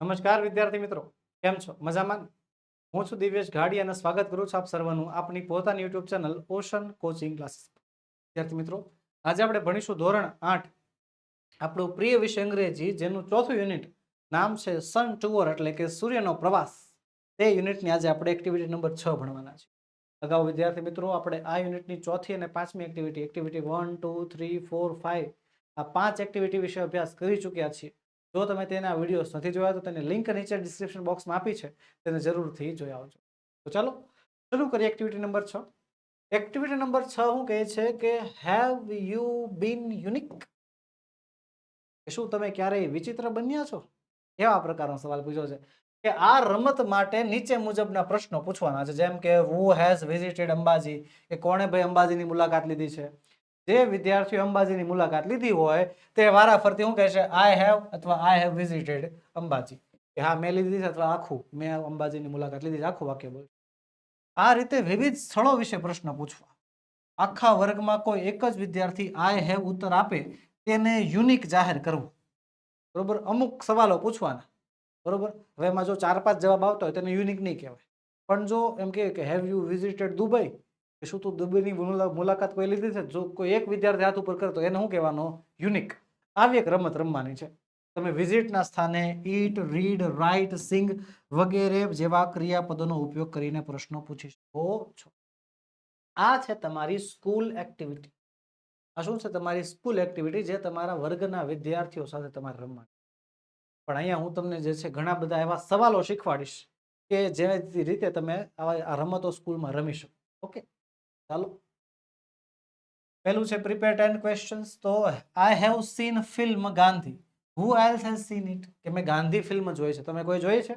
નમસ્કાર વિદ્યાર્થી મિત્રો, કેમ છો? મજામાં? હું છું દિવ્યેશ ઘાડી અને સ્વાગત કરું છું આપ સર્વનું આપની પોતાની YouTube channel Ocean coaching classes વિદ્યાર્થી મિત્રો, આજે આપણે ભણીશું ધોરણ આઠ. આપણું પ્રિય વિષય અંગ્રેજી, જેનું ચોથું યુનિટ નામ છે સન ટુવર, એટલે કે સૂર્યનો પ્રવાસ. તે યુનિટની આજે આપણે એક્ટિવિટી નંબર છ ભણવાના છે અગાઉ વિદ્યાર્થી મિત્રો, આપણે આ યુનિટની ચોથી અને પાંચમી activity activity one two three four five આ પાંચ એક્ટિવિટી વિશે અભ્યાસ કરી ચૂક્યા છીએ. જો તમે તેના વિડીયોઝ નથી જોયા તો તેની લિંક નીચે ડિસ્ક્રિપ્શન બોક્સમાં આપી છે. તેને જરૂરથી જોઈ આવજો. તો ચાલો, શરૂ કરીએ એક્ટિવિટી નંબર છ. એક્ટિવિટી નંબર છ શું કહે છે કે હેવ યુ બીન યુનિક શું તમે ક્યારેય વિચિત્ર બન્યા છો? એવા પ્રકારનો સવાલ પૂછ્યો છે? કે આ રમત માટે નીચે મુજબના પ્રશ્નો પૂછવાના છે. જેમ કે હુ હેઝ વિઝિટેડ અંબાજી? કે, કોણે ભાઈ અંબાજીની મુલાકાત લીધી છે? જે વિદ્યાર્થીઓ અંબાજીની મુલાકાત લીધી હોય તે વારાફરતી શું કહે છે આઈ હેવ અથવા આઈ હેવ વિઝિટેડ અંબાજી. કે હા, મેં લીધી છે અથવા આખું. મેં અંબાજીની મુલાકાત લીધી આખું વાક્ય બોલ. આ રીતે વિવિધ સ્થળો વિશે પ્રશ્ન પૂછવા. આખા વર્ગમાં કોઈ એક જ વિદ્યાર્થી આઈ હેવ ઉત્તર આપે તેને યુનિક જાહેર કરવું. બરોબર? અમુક સવાલો પૂછવાના. બરોબર? હવે એમાં જો ચાર પાંચ જવાબ આવતા હોય તેને યુનિક નહીં કહેવાય. પણ જો એમ કે હેવ યુ વિઝિટેડ દુબઈ શું તું દુબઈની મુલાકાત કોઈ લીધી છે? જો કોઈ એક વિદ્યાર્થી હાથ ઉપર કરતો એને શું કહેવાનો? યુનિક. આવી એક રમત રમવાની છે. તમે વિઝિટના સ્થાને ઈટ, રીડ રાઇટ સિંગ વગેરે જેવા ક્રિયાપદોનો ઉપયોગ કરીને પ્રશ્નો પૂછી શકો છો. આ છે તમારી સ્કૂલ એક્ટિવિટી. આ શું છે તમારી સ્કૂલ એક્ટિવિટી જે તમારા વર્ગના વિદ્યાર્થીઓ સાથે તમારે રમવાની? પણ અહીંયા હું તમને જે છે ઘણા બધા એવા સવાલો શીખવાડીશ કે જે રીતે તમે આવા રમતો સ્કૂલમાં રમી શકો. ઓકે? ચાલો. પહેલું છે પ્રિપેર ટેન ક્વેશ્ચન્સ તો I have seen film Gandhi who else has seen it કે મેં ગાંધી ફિલ્મ જોઈ છે. તમે કોઈ જોઈ છે?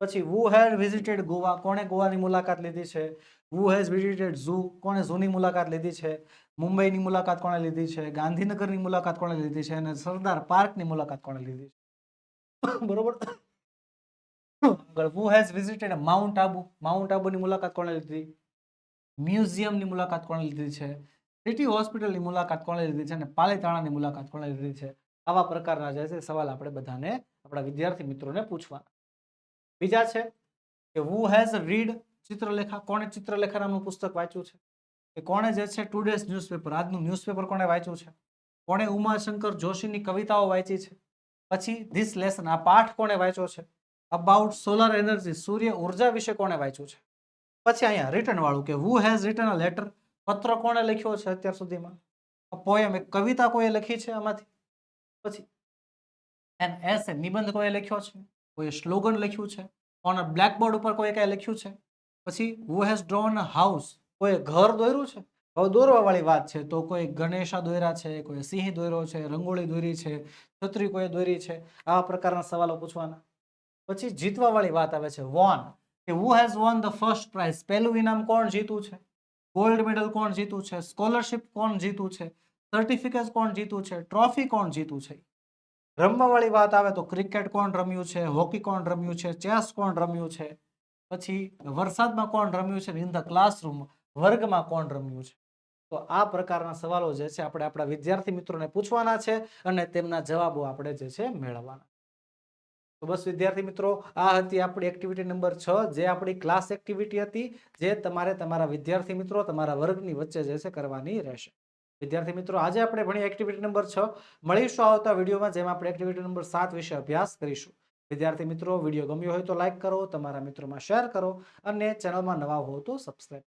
પછી વુ હેડ વિઝિટેડ ગોવા? કોણે ગોવાની મુલાકાત લીધી છે? વુ હેઝ વિઝિટેડ ઝૂ કોણે ઝૂની મુલાકાત લીધી છે? મુંબઈની મુલાકાત કોણે લીધી છે? ગાંધીનગરની મુલાકાત કોણે લીધી છે? અને સરદાર પાર્કની મુલાકાત કોણે લીધી છે? બરોબર? Who has visited Mount Abu Mount આબુની મુલાકાત કોણે લીધી? મ્યુઝિયમની મુલાકાત કોણે લીધી છે? સિટી હોસ્પિટલની મુલાકાત કોણે લીધી છે? અને પાલીતાણાની મુલાકાત કોણે લીધી છે? આવા પ્રકારના જે છે સવાલ આપણે બધાને, આપણા વિદ્યાર્થી મિત્રોને પૂછવાના. બીજા છે કે હુ હેઝ રીડ ચિત્રલેખા? કોણે ચિત્રલેખા નામનું પુસ્તક વાંચ્યું છે? કે કોણે જે છે ટુડેઝ ન્યૂઝપેપર આજનું ન્યૂઝપેપર કોણે વાંચ્યું છે? કોણે ઉમાશંકર જોશીની કવિતાઓ વાંચી છે? પછી ધીસ લેસન આ પાઠ કોણે વાંચ્યો છે? અબાઉટ સોલર એનર્જી સૂર્ય ઊર્જા વિશે કોણે વાંચ્યું છે? પછી અહીંયા રિટર્ન વાળું કે who has return a letter પત્ર કોણે લખ્યો છે અત્યાર સુધીમાં? પોયમ એક કવિતા કોઈએ લખી છે આમાંથી? પછી એન એસ નિબંધ કોઈએ લખ્યો છે? કોઈએ સ્લોગન લખ્યું છે? ઓન બ્લેકબોર્ડ ઉપર કોઈ કાંઈ લખ્યું છે? પછી હુ હેઝ ડ્રોન હાઉસ કોઈ ઘર દોર્યું છે? હવે દોરવા વાળી વાત છે, તો કોઈ ગણેશા દોર્યા છે, કોઈ સિંહ દોર્યો છે, રંગોળી દોરી છે, છત્રી કોઈ દોરી છે? આવા પ્રકારના સવાલો પૂછવાના. પછી જીતવા વાળી વાત આવે છે વોન કે who has won the first prize પહેલું ઇનામ કોણ જીતું છે? ગોલ્ડ મેડલ કોણ જીતું છે? સ્કોલરશિપ કોણ જીતું છે? સર્ટિફિકેટ કોણ જીતું છે? ટ્રોફી કોણ જીતું છે? રમવા વાળી વાત આવે તો ક્રિકેટ કોણ રમ્યું છે? હોકી કોણ રમ્યું છે? ચેસ કોણ રમ્યું છે? પછી વરસાદમાં કોણ રમ્યું છે? ઇન ધ ક્લાસરૂમ વર્ગમાં કોણ રમ્યું છે? તો આ પ્રકારના સવાલો જે છે, આપણે આપણા વિદ્યાર્થી મિત્રોને પૂછવાના છે અને તેમના જવાબો આપણે જે છે, મેળવવાના તો બસ વિદ્યાર્થી મિત્રો, આ હતી આપણી એક્ટિવિટી નંબર છ, જે આપણી ક્લાસ એક્ટિવિટી હતી, જે તમારે તમારા વિદ્યાર્થી મિત્રો તમારા વર્ગની વચ્ચે જે છે કરવાની રહેશે. વિદ્યાર્થી મિત્રો, આજે આપણે ભણી એક્ટિવિટી નંબર છ. મળીશું આવતા વિડીયોમાં જેમાં આપણે એક્ટિવિટી નંબર સાત વિશે અભ્યાસ કરીશું. વિદ્યાર્થી મિત્રો વીડિયો ગમ્યો હોય તો લાઇક કરો, તમારા મિત્રોમાં શેર કરો, અને ચેનલમાં નવા હો તો સબસ્ક્રાઈબ